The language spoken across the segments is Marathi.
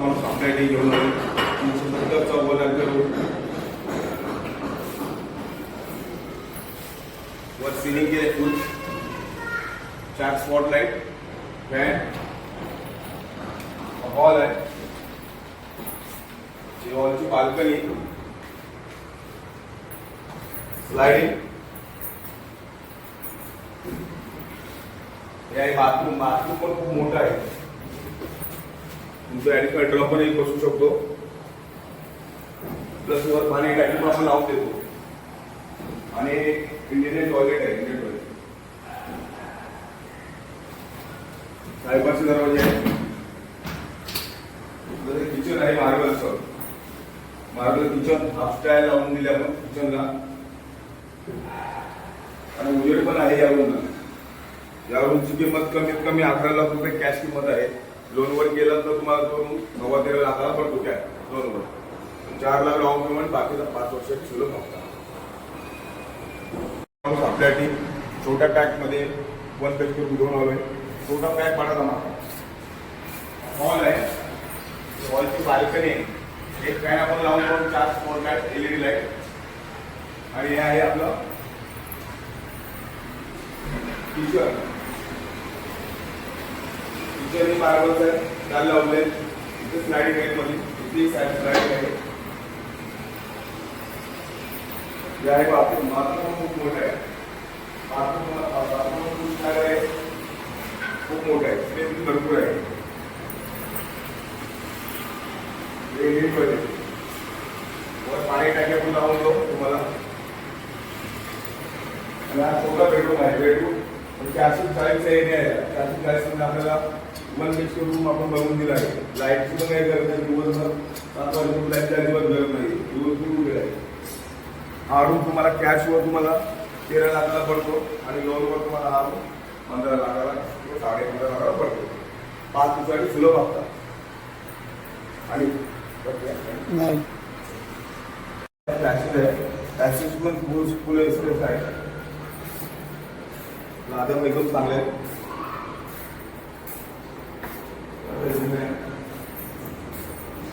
घेऊन सत्तर वर सिलिंग केले फुल चार स्पॉट लाइट फॅन हॉल आहे. हॉलची बाल्कनी स्लायडिंग हे आहे बाथरूम बाथरूम पण खूप मोठं आहे. तुमचं ऍडिशनल ड्रम पण एक बसू शकतो. प्लस वर पाणी टाकी आपण लावून देतो. आणि इंडियन टॉयलेट आहे इंडियन टॉयलेट साहेबाचे दरवाजे आहे किचन आहे मार्बलचं मार्बल किचन हाफ स्टाईल लावून दिले आपण किचनला आणि उजेड पण आहे यावरून रूमला किंमत कमीत कमी अकरा लाख रुपये कॅश किंमत आहे. लोनवर गेलं तर तुम्हाला तो नव्वद तेरा लाखाला पडतो कॅश लोनवर चार लाख डाऊन पेमेंट बाकीचा पाच वर्षाची शुल्क हप्ता आपल्यासाठी छोट्या पॅकमध्ये वन पेज घेऊन आलोय. छोटा पॅक पाठवता मला. हॉल आहे. हॉलची बाल्कनी आहे. एक फॅन आपण लावून लावून चार फोर लाइट एलईडी लाइट आणि हे आहे आपलं किचन किचन ही मार्बल्स आहे दार लावले. इथे स्लायडिंग आहे मध्ये. इथे साईड स्लायडिंग आहे हे आहे बाथरूम बाथरूम खूप मोठं आहे. बाथरूम बाथरूम खूप छान आहे खूप मोठं आहे. स्पेस भरपूर आहे. हे नीट वर पाणी टाकी आपण लावून देऊ तुम्हाला. आणि हा छोटा बेडरूम आहे. बेडरूम चारशे चाळीसचा एरिया आहे. चारशे चाळीसमध्ये आपल्याला वन बीच रूम आपण बनवून दिला आहे. लाईटची पण काही गरज नाही. दिवसभर सात वाजेपर्यंत लाईटची अजिबात गरज नाही. दिवसभर उभे आहे. हा रूम तुम्हाला कॅशवर तुम्हाला तेरा लाखाला पडतो आणि लोनवर तुम्हाला हा रूम पंधरा लाखाला किंवा साडे पंधरा लाखाला पडतो. पाच दिवसासाठी सुलभ हप्ता. आणि पॅसेज आहे. पण फुल फुल एक्सप्रेस आहे. एकदम चांगले आहेत.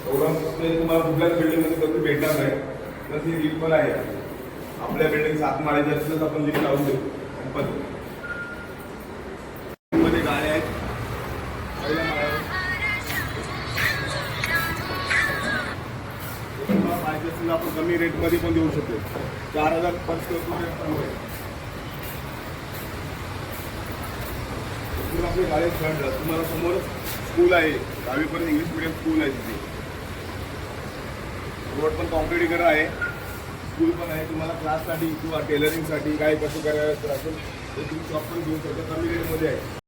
एवढं space तुम्हाला कुठल्याच बिल्डिंगमध्ये कधी भेटणार नाही. प्लस ही लिफ्ट पण आहे. आपल्या बिल्डिंग सात माळ्याची असल्याच आपण लिफ्ट लावून देऊ. पण मध्ये गाड्या आहेत. तुम्हाला पाहिजे असेल तर आपण कमी रेटमध्ये पण देऊ शकतो चार हजार पर स्क्वेअर फूट रेट आपली गाडी फ्रंट तुम्हाला समोरच स्कूल आहे. दहावीपर्यंत इंग्लिश मिडियम स्कूल आहे तिथे. रोड पण कॉम्पिटिकर आहे. स्कूल पण आहे. तुम्हाला क्लाससाठी किंवा टेलरिंगसाठी काय कसं करायचं असेल तर तुम्ही शॉप पण घेऊ शकता. कमी रेटमध्ये आहे.